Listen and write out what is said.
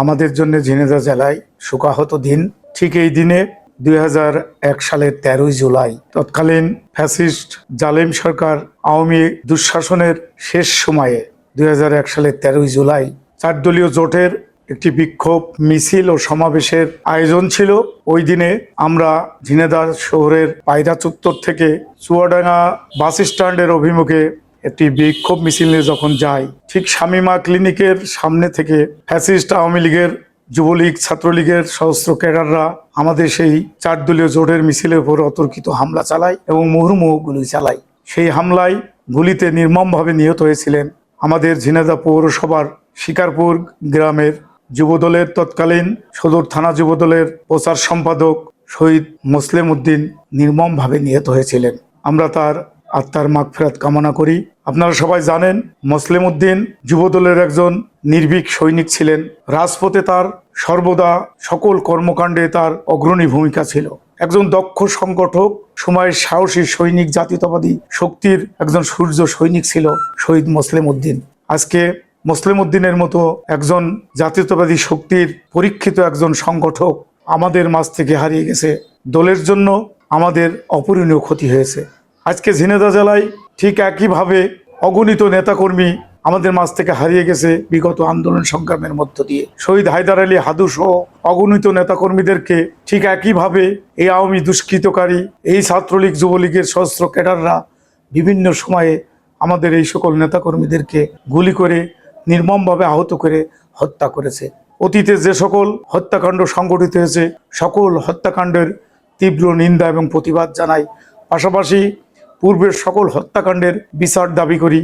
আমাদের জন্য ঝিনেদা জেলায় শোকাহত দিন। ঠিক এই দিনে দুই সালের তেরোই জুলাই তৎকালীন ফ্যাসিস্ট জালেম সরকার আওয়ামী দুঃশাসনের শেষ সময়ে দুই সালের তেরোই জুলাই চার দলীয় জোটের একটি বিক্ষোভ, মিছিল ও সমাবেশের আয়োজন ছিল। ওই দিনে আমরা ঝিনেদা শহরের পায়রা চত্বর থেকে চুয়াডাঙ্গা বাস স্ট্যান্ডের অভিমুখে একটি বিক্ষোভ মিছিল যখন যাই ঠিক শামিমা ক্লিনিকের সামনে থেকে ফ্যাসিস্ট আওয়ামী লীগের, যুবলীগ, ছাত্রলীগের সশস্ত্র ক্যাডাররা আমাদের সেই চার দলীয় জোটের মিছিলের উপর অতর্কিত হামলা চালায় এবং মুহুর্মুহু গুলি চালায়। সেই হামলায় গুলিতে নির্মমভাবে নিহত হয়েছিলেন আমাদের ঝিনাদা পৌরসভার শিকারপুর গ্রামের যুবদলের তৎকালীন সদর থানা যুবদলের প্রচার সম্পাদক শহীদ মুসলিম উদ্দিন নির্মমভাবে নিহত হয়েছিলেন। আমরা তার আত্মার মাগফেরাত কামনা করি। আপনারা সবাই জানেন, মুসলিম উদ্দিন যুবদলের একজন নির্ভীক সৈনিক ছিলেন। রাজপথে তার সর্বদা সকল কর্মকাণ্ডে তার অগ্রণী ভূমিকা ছিল। একজন দক্ষ সংগঠক, সময়ের সাহসী সৈনিক, জাতীয়তাবাদী শক্তির একজন সূর্য সৈনিক ছিল শহীদ মুসলিম উদ্দিন। আজকে মুসলিম উদ্দিনের মতো একজন জাতীয়তাবাদী শক্তির পরীক্ষিত একজন সংগঠক আমাদের মাঝ থেকে হারিয়ে গেছে। দলের জন্য আমাদের অপূরণীয় ক্ষতি হয়েছে। আজকে ঝিনেদা জেলায় ঠিক একইভাবে অগণিত নেতাকর্মী আমাদের মাঝ থেকে হারিয়ে গেছে বিগত আন্দোলন সংগ্রামের মধ্য দিয়ে। শহীদ হায়দার আলী হাদু সহ অগণিত নেতাকর্মীদেরকে ঠিক একইভাবে এই আওয়ামী দুষ্কৃতকারী, এই ছাত্রলীগ, যুবলীগের সশস্ত্র ক্যাডাররা বিভিন্ন সময়ে আমাদের এই সকল নেতাকর্মীদেরকে গুলি করে, নির্মমভাবে আহত করে হত্যা করেছে। অতীতে যে সকল হত্যাকাণ্ড সংগঠিত হয়েছে, সকল হত্যাকাণ্ডের তীব্র নিন্দা এবং প্রতিবাদ জানাই। পাশাপাশি পূর্বের সকল হত্যাকাণ্ডের বিচার দাবি করি।